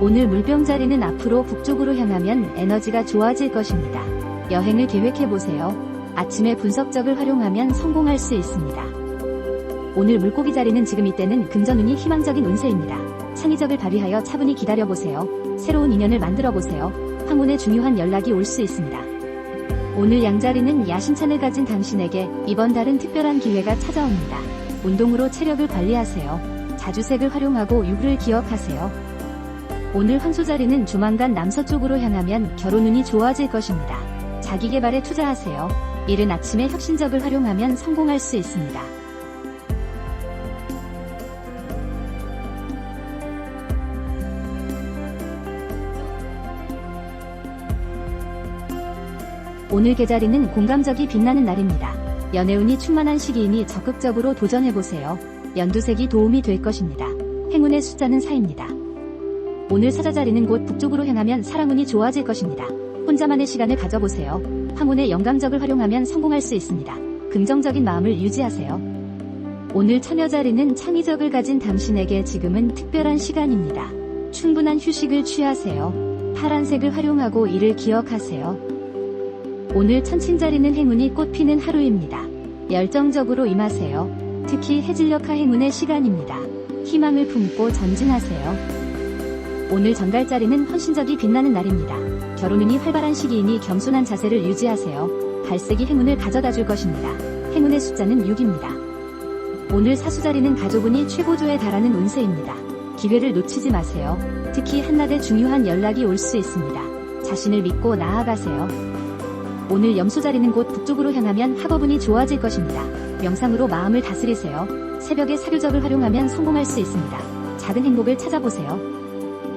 오늘 물병 자리는 앞으로 북쪽으로 향하면 에너지가 좋아질 것입니다. 여행을 계획해보세요. 아침에 분석적을 활용하면 성공할 수 있습니다. 오늘 물고기 자리는 지금 이때는 금전운이 희망적인 운세입니다. 창의적을 발휘하여 차분히 기다려보세요. 새로운 인연을 만들어보세요. 황혼에 중요한 연락이 올 수 있습니다. 오늘 양자리는 야심찬을 가진 당신에게 이번 달은 특별한 기회가 찾아옵니다. 운동으로 체력을 관리하세요. 자주색을 활용하고 유를 기억하세요. 오늘 황소자리는 조만간 남서쪽으로 향하면 결혼운이 좋아질 것입니다. 자기 개발에 투자하세요. 이른 아침에 혁신적을 활용하면 성공할 수 있습니다. 오늘 계자리는 공감적이 빛나는 날입니다. 연애운이 충만한 시기이니 적극적으로 도전해보세요. 연두색이 도움이 될 것입니다. 행운의 숫자는 4입니다. 오늘 사자자리는 곧 북쪽으로 향하면 사랑운이 좋아질 것입니다. 혼자만의 시간을 가져보세요. 황혼의 영감적을 활용하면 성공할 수 있습니다. 긍정적인 마음을 유지하세요. 오늘 처녀자리는 창의적을 가진 당신에게 지금은 특별한 시간입니다. 충분한 휴식을 취하세요. 파란색을 활용하고 이를 기억하세요. 오늘 천칭자리는 행운이 꽃피는 하루입니다. 열정적으로 임하세요. 특히 해질녘하 행운의 시간입니다. 희망을 품고 전진하세요. 오늘 정갈자리는 헌신적이 빛나는 날입니다. 결혼운이 활발한 시기이니 겸손한 자세를 유지하세요. 갈색이 행운을 가져다 줄 것입니다. 행운의 숫자는 6입니다. 오늘 사수자리는 가족운이 최고조에 달하는 운세입니다. 기회를 놓치지 마세요. 특히 한낮에 중요한 연락이 올 수 있습니다. 자신을 믿고 나아가세요. 오늘 염소자리는 곧 북쪽으로 향하면 학업운이 좋아질 것입니다. 명상으로 마음을 다스리세요. 새벽에 사교적을 활용하면 성공할 수 있습니다. 작은 행복을 찾아보세요.